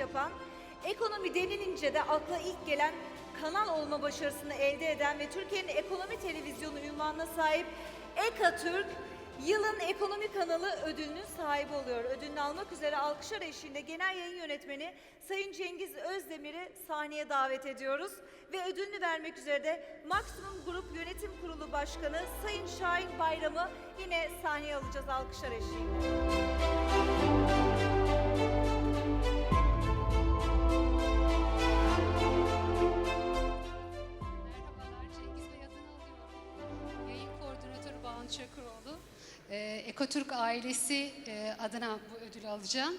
yapan, ekonomi denilince de akla ilk gelen kanal olma başarısını elde eden ve Türkiye'nin ekonomi televizyonu ünvanına sahip Eka Türk Yılın Ekonomi Kanalı ödülünün sahibi oluyor. Ödülünü almak üzere alkışlar eşliğinde genel yayın yönetmeni Sayın Cengiz Özdemir'i sahneye davet ediyoruz. Ve ödülünü vermek üzere de Maksimum Grup Yönetim Kurulu Başkanı Sayın Şahin Bayram'ı yine sahneye alacağız alkışlar eşliğinde. Çakıroğlu. Ee, Ekotürk ailesi e, adına bu ödülü alacağım.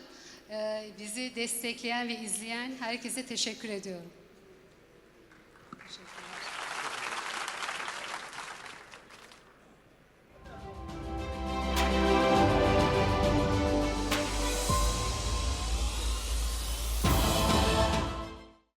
Ee, bizi destekleyen ve izleyen herkese teşekkür ediyorum.